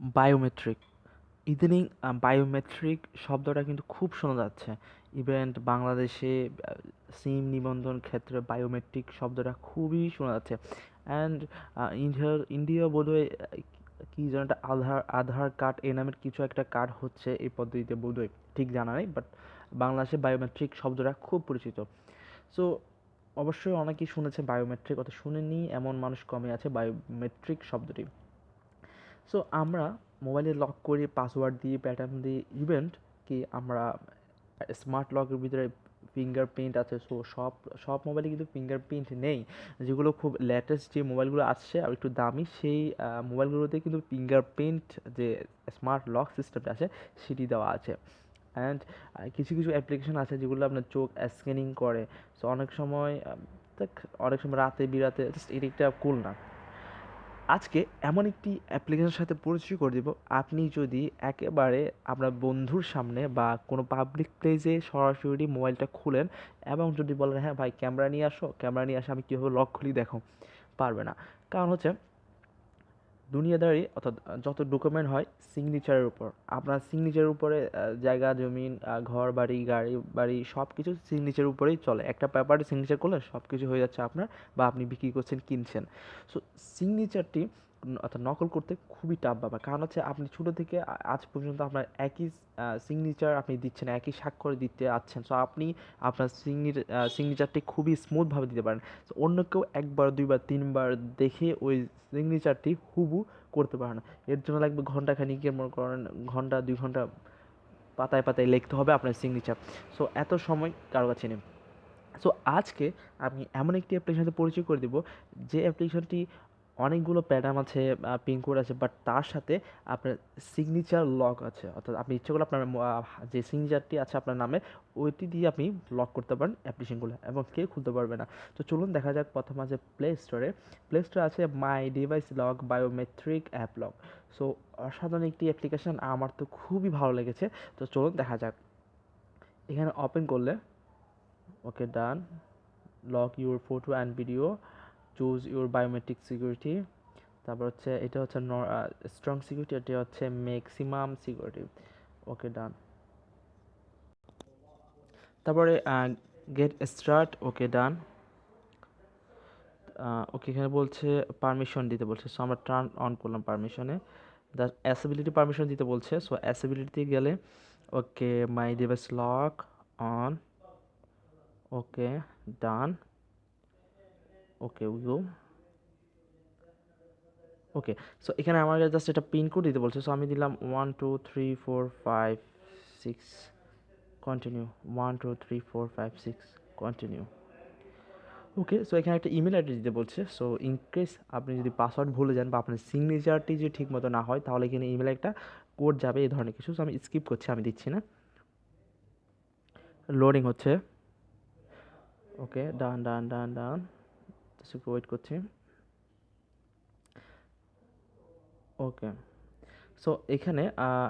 Biometric ইদানিং biometric শব্দটা কিন্তু খুব শোনা যাচ্ছে। ইভেন বাংলাদেশে সিম নিবন্ধন ক্ষেত্রে বায়োমেট্রিক শব্দটা খুবই শোনা যাচ্ছে। অ্যান্ড ইন্ডিয়ার ইন্ডিয়া বোধহয় কি যেন একটা আধার আধার কার্ড, এ নামের কিছু একটা কার্ড হচ্ছে এই পদ্ধতিতে বোধহয়। ঠিক জানা নেই বাট বাংলাদেশে বায়োমেট্রিক শব্দটা খুব পরিচিত। সো অবশ্যই অনেকেই শুনেছে বায়োমেট্রিক অত শুনেনি এমন মানুষ কমই আছে বায়োমেট্রিক শব্দটি। সো আমরা মোবাইলে লক করে পাসওয়ার্ড দিয়ে প্যাটার্ন দিয়ে ইভেন্ট কি আমরা স্মার্ট লকের ভিতরে ফিঙ্গারপ্রিন্ট আছে। সো সব সব মোবাইলে কিন্তু ফিঙ্গারপ্রিন্ট নেই। যেগুলো খুব লেটেস্ট যে মোবাইলগুলো আসছে আর একটু দামি, সেই মোবাইলগুলোতে কিন্তু ফিঙ্গারপ্রিন্ট যে স্মার্ট লক সিস্টেমটা আছে, সেটি দেওয়া আছে। অ্যান্ড কিছু কিছু অ্যাপ্লিকেশন আছে যেগুলো আপনার চোখ স্ক্যানিং করে। সো অনেক সময় অনেক সময় রাতে, বিরাতে জাস্ট এটা একটা কুল না। আজকে এমন একটি অ্যাপ্লিকেশনের সাথে পরিচয় করে দেব। আপনি যদি একেবারে আপনার বন্ধুর সামনে বা কোনো পাবলিক প্লেসে সরাসরি মোবাইলটা খুলেন এবং যদি বলেন হ্যাঁ ভাই ক্যামেরা নিয়ে আসো ক্যামেরা নিয়ে আসো, আমি কীভাবে লক খুলি দেখো। পারবে না। কারণ হচ্ছে দুনিয়াদারি অর্থাৎ যত ডকুমেন্ট হয় সিগনেচারের উপর। আপনার সিগনেচারের উপরে জায়গা, জমিন ঘর, বাড়ি, গাড়ি, বাড়ি সব কিছু সিগনেচারের উপরেই চলে। একটা পেপারে সিগনেচার করলে সব কিছু হয়ে যাচ্ছে আপনার বা আপনি বিক্রি করছেন, কিনছেন। সো সিগনেচারটি অর্থাৎ নকল করতে খুবই টাফ ব্যাপার। কারণ হচ্ছে আপনি ছোটো থেকে আজ পর্যন্ত আপনার একই সিগনেচার আপনি দিচ্ছেন, একই স্বাক্ষর দিতে আছেন। সো আপনি আপনার সিগনির সিগনেচারটি খুবই স্মুথভাবে দিতে পারেন। তো অন্য কেউ একবার, দুইবার, তিনবার দেখে ওই সিগনেচারটি হুবু করতে পারে না। এর জন্য লাগবে ঘণ্টা খানিকের মনে করেন ঘণ্টা দুই ঘণ্টা পাতায় পাতায় লিখতে হবে আপনার সিগনেচার সো এত সময় কারও কাছে নেই। সো আজকে আমি এমন একটি অ্যাপ্লিকেশানতে পরিচয় করে দেবো, যে অ্যাপ্লিকেশনটি অনেকগুলো প্যাটার্ন আছে পিনকোড আছে বাট তার সাথে আপনার সিগনেচার লক আছে। অর্থাৎ আপনি ইচ্ছে করলে আপনার যে সিগনেচারটি আছে আপনার নামে, ওইটি দিয়ে আপনি লক করতে পারেন অ্যাপ্লিকেশনগুলো এবং কেউ খুলতে পারবে না। তো চলুন দেখা যাক প্রথম আছে প্লে স্টোরে প্লে স্টোরে আছে my device lock biometric app lock so অসাধারণ একটি অ্যাপ্লিকেশন আমার তো খুবই ভালো লেগেছে। তো চলুন দেখা যাক। এখানে ওপেন করলে okay done lock your photo and video choose your biometric security তারপর হচ্ছে এটা হচ্ছে স্ট্রং সিকিউরিটি এটা হচ্ছে ম্যাক্সিমাম সিকিউরিটি ওকে ডান তারপরে গেট স্টার্ট ওকে ডান ওকে এখানে বলছে পারমিশন দিতে বলছে। সো আমরা টার্ন অন করলাম পারমিশনে দ্য অ্যাসেবিলিটি পারমিশন দিতে বলছে। সো অ্যাসেবিলিটি গেলে okay my device lock on okay done okay we go okay so এখানে আমার জাস্ট এটা পিন কোড দিতে বলছে। সো আমি দিলাম one two three four five six continue one two three four five six continue okay so এখানে একটা email address দিতে বলছে। সো ইনকেস আপনি যদি পাসওয়ার্ড ভুলে যান বা আপনার সিগনেচারটি যদি ঠিক মতো না হয়, তাহলে এখানে ইমেলে একটা কোড যাবে, এই ধরনের কিছু। সো আমি স্কিপ করছি, আমি দিচ্ছি না। লোডিং হচ্ছে। ওকে ডান ডান ডান ডান একটু ওয়েট করছি। ওকে সো এখানে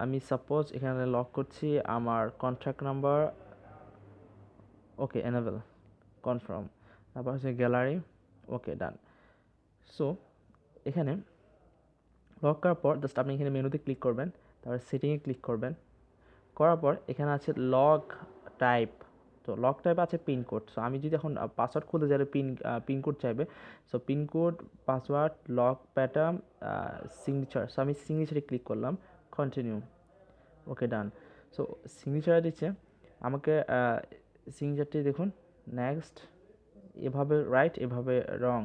আমি সাপোজ এখানে লক করছি আমার contact number okay enable confirm তারপর হচ্ছে গ্যালারি ওকে ডান সো এখানে লক করার পর জাস্ট আপনি এখানে মেনুতে ক্লিক করবেন, তারপর সেটিংয়ে ক্লিক করবেন, করার পর এখানে আছে লক টাইপ তো লক টাইপ আছে পিনকোড সো আমি যদি এখন পাসওয়ার্ড খুলতে চাইলে পিন পিনকোড চাইবে। So pin code password lock pattern signature so আমি সিগনেচারে ক্লিক করলাম continue okay done so signature দিচ্ছে, আমাকে সিগনেচারটি দেখুন নেক্সট এভাবে রাইট এভাবে রং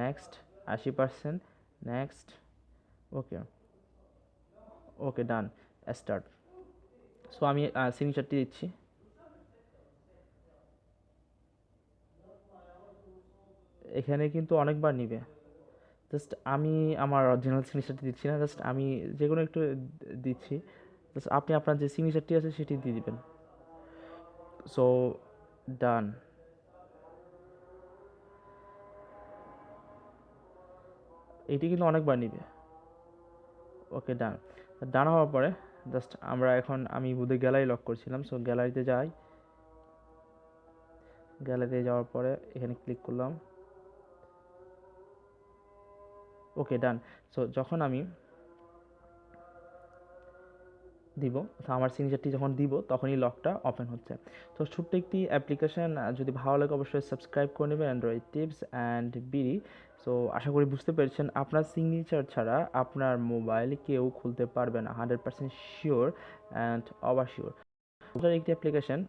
নেক্সট আশি percent next okay okay done start so আমি সিগনেচারটি দিচ্ছি। এখানে কিন্তু অনেকবার নিবে। জাস্ট আমি আমার অরিজিনাল সিগনেচারটি দিচ্ছি না জাস্ট আমি যে কোনো একটু দিচ্ছি। জাস্ট আপনি আপনার যে সিগনেচারটি আছে সেটি দিয়ে দিবেন। সো ডান এটি কিন্তু অনেকবার নিবে। ওকে ডান ডান হওয়ার পরে জাস্ট আমরা এখন, আমি বুধে গ্যালারি লক করছিলাম সো গ্যালারিতে যাই। গ্যালারিতে যাওয়ার পরে এখানে ক্লিক করলাম। ওকে ডান সো যখন আমি দিব আমার সিগনেচারটি যখন দিব, তখনই লকটা ওপেন হচ্ছে। তো ছোট্ট একটি অ্যাপ্লিকেশন যদি ভালো লাগে অবশ্যই সাবস্ক্রাইব করে নেবেন Android tips and BD so আশা করি বুঝতে পেরেছেন, আপনার সিগনেচার ছাড়া আপনার মোবাইল কেউ খুলতে পারবে না hundred percent sure and over sure একটি অ্যাপ্লিকেশন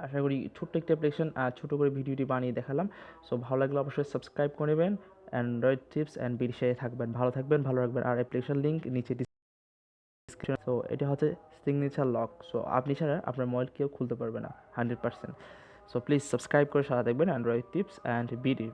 আশা করি ছোট্ট একটি অ্যাপ্লিকেশন ছোটো করে ভিডিওটি বানিয়ে দেখালাম। সো ভালো লাগলে অবশ্যই সাবস্ক্রাইব করে নেবেন। অ্যান্ড্রয়েড টিপস অ্যান্ড বিডি সাথে থাকবেন, ভালো থাকবেন, ভালো রাখবেন। আর অ্যাপ্লিকেশন লিঙ্ক নিচে ডিসক্রিপশন সো এটা হচ্ছে সিগনেচার লক সো আপনি ছাড়া আপনার মোবাইল কেউ খুলতে পারবে না hundred percent so please subscribe করে সারা দেখবেন অ্যান্ড্রয়েড টিপস অ্যান্ড বিডি